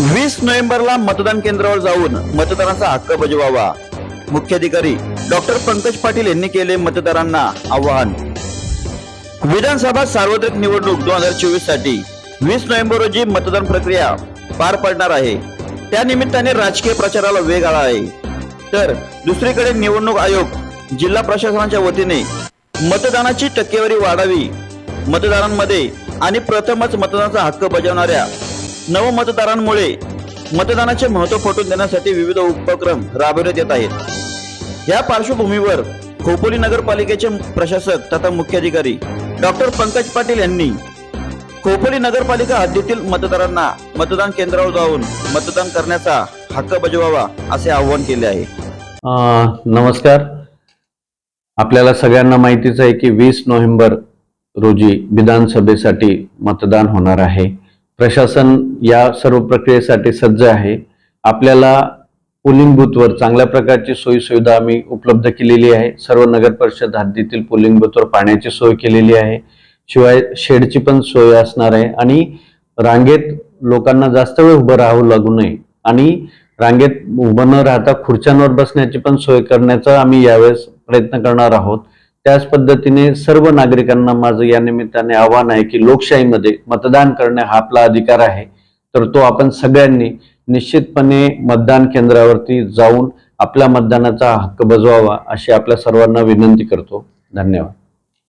वीस नोव्हेंबरला मतदान केंद्रावर जाऊन मतदानाचा हक्क बजवावा. मुख्याधिकारी डॉक्टर पंकज पाटील यांनी केले मतदारांना आवाहन. विधानसभा सार्वत्रिक निवडणूक दोन हजार चोवीससाठी वीस नोव्हेंबर रोजी मतदान प्रक्रिया पार पडणार आहे. त्यानिमित्ताने राजकीय प्रचाराला वेग आला आहे. तर दुसरीकडे निवडणूक आयोग जिल्हा प्रशासनाच्या वतीने मतदानाची टक्केवारी वाढावी मतदारांमध्ये आणि प्रथमच मतदानाचा हक्क बजावणाऱ्या नवमतदारांमुळे मतदानाचे महत्त्व पटवून देण्यासाठी विविध उपक्रम राबविण्यात येत आहेत. या पार्श्वभूमीवर खोपोली नगरपालिकेचे प्रशासक तथा मुख्याधिकारी डॉक्टर पंकज पाटील यांनी खोपोली नगरपालिका हद्दीतील मतदारांना मतदान केंद्रावर जाऊन मतदान करण्याचा हक्क बजवावा असे आवाहन केले आहे. नमस्कार. आपल्याला सगळ्यांना माहितीच आहे की वीस नोव्हेंबर रोजी विधानसभेसाठी मतदान होणार आहे. प्रशासन या सर्व प्रक्रियेसाठी सज्ज आहे. आपल्याला पोलिंग बूथवर चांगल्या प्रकारची सोयीसुविधा आम्ही उपलब्ध केलेली आहे. सर्व नगर परिषद हद्दीतील पोलिंग बूथवर पाण्याची सोय केलेली आहे. शिवाय शेडची पण सोय असणार आहे. आणि रांगेत लोकांना जास्त वेळ उभं राहावं लागू नये. आणि रांगेत उभं न राहता खुर्च्यांवर बसण्याची पण सोय करण्याचा आम्ही यावेळेस प्रयत्न करणार आहोत. त्याच पद्धतीने सर्व नागरिकांना माझं या निमित्ताने आव्हान आहे की लोकशाहीमध्ये मतदान करणे हा आपला अधिकार आहे. तर तो आपण सगळ्यांनी निश्चितपणे मतदान केंद्रावरती जाऊन आपल्या मतदानाचा हक्क बजवावा अशी आपल्या सर्वांना विनंती करतो. धन्यवाद.